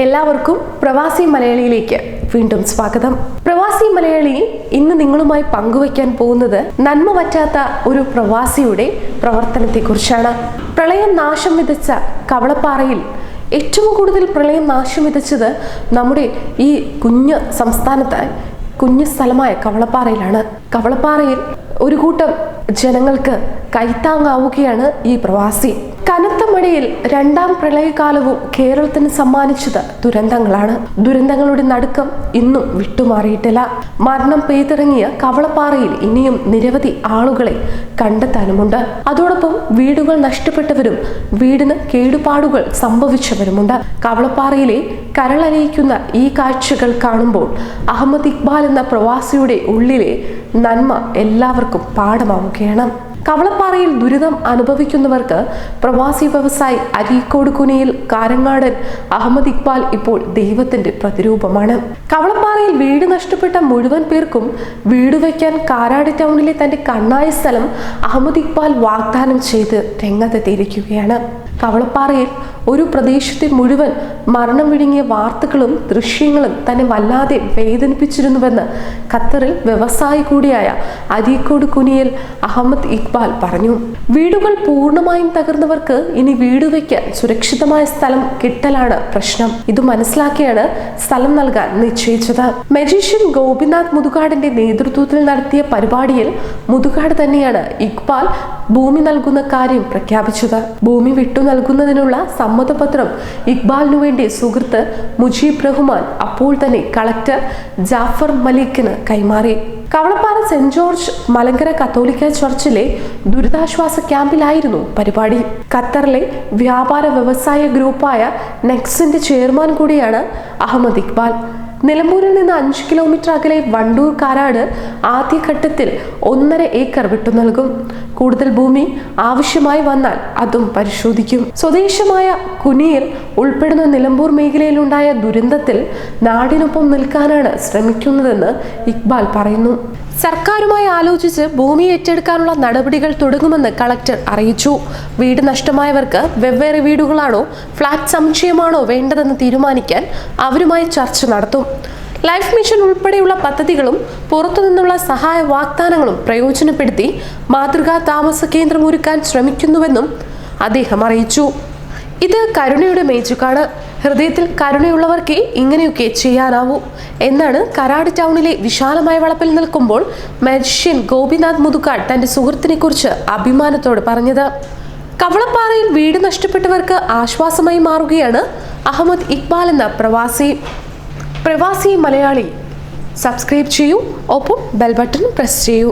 എല്ലാവർക്കും പ്രവാസി മലയാളിയിലേക്ക് വീണ്ടും സ്വാഗതം. പ്രവാസി മലയാളി ഇന്ന് നിങ്ങളുമായി പങ്കുവയ്ക്കാൻ പോകുന്നത് നന്മ പറ്റാത്ത ഒരു പ്രവാസിയുടെ പ്രവർത്തനത്തെക്കുറിച്ചാണ്. പ്രളയം നാശം വിതച്ച കവളപ്പാറയിൽ ഏറ്റവും കൂടുതൽ പ്രളയം നാശം വിതച്ചത് നമ്മുടെ ഈ കുഞ്ഞ് സംസ്ഥാനത്ത് കുഞ്ഞു സ്ഥലമായ കവളപ്പാറയിലാണ്. കവളപ്പാറയിൽ ഒരു കൂട്ടം ജനങ്ങൾക്ക് കൈത്താങ്ങാവുകയാണ് ഈ പ്രവാസി. കനത്ത മഴയിൽ രണ്ടാം പ്രളയകാലവും കേരളത്തിന് സമ്മാനിച്ചത് ദുരന്തങ്ങളാണ്. ദുരന്തങ്ങളുടെ നടുക്കം ഇന്നും വിട്ടുമാറിയിട്ടില്ല. മരണം പെയ്തിറങ്ങിയ കവളപ്പാറയിൽ ഇനിയും നിരവധി ആളുകളെ കണ്ടെത്താനുമുണ്ട്. അതോടൊപ്പം വീടുകൾ നഷ്ടപ്പെട്ടവരും വീടിന് കേടുപാടുകൾ സംഭവിച്ചവരുമുണ്ട്. കവളപ്പാറയിലെ കരളലിയിക്കുന്ന ഈ കാഴ്ചകൾ കാണുമ്പോൾ അഹമ്മദ് ഇക്ബാൽ എന്ന പ്രവാസിയുടെ ഉള്ളിലെ നന്മ എല്ലാവർക്കും പാഠമാവുകയാണ് കവളപ്പാറയിൽ ദുരിതം അനുഭവിക്കുന്നവർക്ക് പ്രവാസി വ്യവസായി അരീക്കോട് കുനിയിൽ കാരങ്ങാടൻ അഹമ്മദ് ഇക്ബാൽ ഇപ്പോൾ ദൈവത്തിന്റെ പ്രതിരൂപമാണ്. കവളപ്പാറയിൽ വീട് നഷ്ടപ്പെട്ട മുഴുവൻ പേർക്കും വീട് വയ്ക്കാൻ കാരാട് ടൗണിലെ തന്റെ കണ്ണായ സ്ഥലം അഹമ്മദ് ഇക്ബാൽ വാഗ്ദാനം ചെയ്ത് രംഗത്തെത്തിയിരിക്കുകയാണ്. കവളപ്പാറയിൽ ഒരു പ്രദേശത്തെ മുഴുവൻ മരണം വിഴുങ്ങിയ വാർത്തകളും ദൃശ്യങ്ങളും തന്നെ വല്ലാതെ വേദനിപ്പിച്ചിരുന്നുവെന്ന് ഖത്തറിൽ വ്യവസായി കൂടിയായ അരീക്കോട് കുനിയൽ അഹമ്മദ് ഇക്ബാൽ പറഞ്ഞു. വീടുകൾ പൂർണമായും തകർന്നവർക്ക് ഇനി വീട് വയ്ക്കാൻ സുരക്ഷിതമായ സ്ഥലം കിട്ടലാണ് പ്രശ്നം. ഇത് മനസ്സിലാക്കിയാണ് സ്ഥലം നൽകാൻ നിശ്ചയിച്ചത്. മജീഷ്യൻ ഗോപിനാഥ് മുതുകാടിന്റെ നേതൃത്വത്തിൽ നടത്തിയ പരിപാടിയിൽ മുതുകാട് തന്നെയാണ് ഇക്ബാൽ ഭൂമി നൽകുന്ന കാര്യം പ്രഖ്യാപിച്ചത്. ഭൂമി വിട്ടു നൽകുന്നതിനുള്ള സമ്മതപത്രം ഇക്ബാലിനു വേണ്ടി സുഹൃത്ത് മുജീബ് റഹ്മാൻ അപ്പോൾ തന്നെ കളക്ടർ ജാഫർ മലിക്കിന് കൈമാറി. കവളപ്പാറ സെന്റ് ജോർജ് മലങ്കര കത്തോലിക്ക ചർച്ചിലെ ദുരിതാശ്വാസ ക്യാമ്പിലായിരുന്നു പരിപാടി. ഖത്തറിലെ വ്യാപാര വ്യവസായ ഗ്രൂപ്പായ നെക്സിന്റെ ചെയർമാൻ കൂടിയാണ് അഹമ്മദ് ഇക്ബാൽ. നിലമ്പൂരിൽ നിന്ന് അഞ്ച് കിലോമീറ്റർ അകലെ വണ്ടൂർ കാരാട് ആദ്യഘട്ടത്തിൽ ഒന്നര ഏക്കർ വിട്ടു നൽകും. കൂടുതൽ ഭൂമി ആവശ്യമായി വന്നാൽ അതും പരിശോധിക്കും. സ്വദേശമായ കുനിയിൽ ഉൾപ്പെടുന്ന നിലമ്പൂർ മേഖലയിലുണ്ടായ ദുരന്തത്തിൽ നാടിനൊപ്പം നിൽക്കാനാണ് ശ്രമിക്കുന്നതെന്ന് ഇക്ബാൽ പറയുന്നു. സർക്കാരുമായി ആലോചിച്ച് ഭൂമി ഏറ്റെടുക്കാനുള്ള നടപടികൾ തുടങ്ങുമെന്ന് കളക്ടർ അറിയിച്ചു. വീട് നഷ്ടമായവർക്ക് വെവ്വേറെ വീടുകളാണോ ഫ്ളാറ്റ് സമുച്ചയമാണോ വേണ്ടതെന്ന് തീരുമാനിക്കാൻ അവരുമായി ചർച്ച നടത്തും. ലൈഫ് മിഷൻ ഉൾപ്പെടെയുള്ള പദ്ധതികളും പുറത്തുനിന്നുള്ള സഹായ വാഗ്ദാനങ്ങളും പ്രയോജനപ്പെടുത്തി മാതൃകാ താമസ കേന്ദ്രം ഒരുക്കാൻ ശ്രമിക്കുന്നുവെന്നും അദ്ദേഹം അറിയിച്ചു. ഇത് കരുണയുടെ മേച്ചുകാട് ഹൃദയത്തിൽ കരുണയുള്ളവർക്കേ ഇങ്ങനെയൊക്കെ ചെയ്യാനാവൂ എന്നാണ് കരാട് ടൗണിലെ വിശാലമായ വളപ്പിൽ നിൽക്കുമ്പോൾ മജിഷ്യൻ ഗോപിനാഥ് മുതുക്കാട് തന്റെ സുഹൃത്തിനെ കുറിച്ച് അഭിമാനത്തോട് പറഞ്ഞത്. കവളപ്പാറയിൽ വീട് നഷ്ടപ്പെട്ടവർക്ക് ആശ്വാസമായി മാറുകയാണ് അഹമ്മദ് ഇക്ബാൽ എന്ന പ്രവാസി. പ്രവാസി മലയാളി. സബ്സ്ക്രൈബ് ചെയ്യൂ ഒപ്പം ബെൽ ബട്ടൺ പ്രസ് ചെയ്യൂ.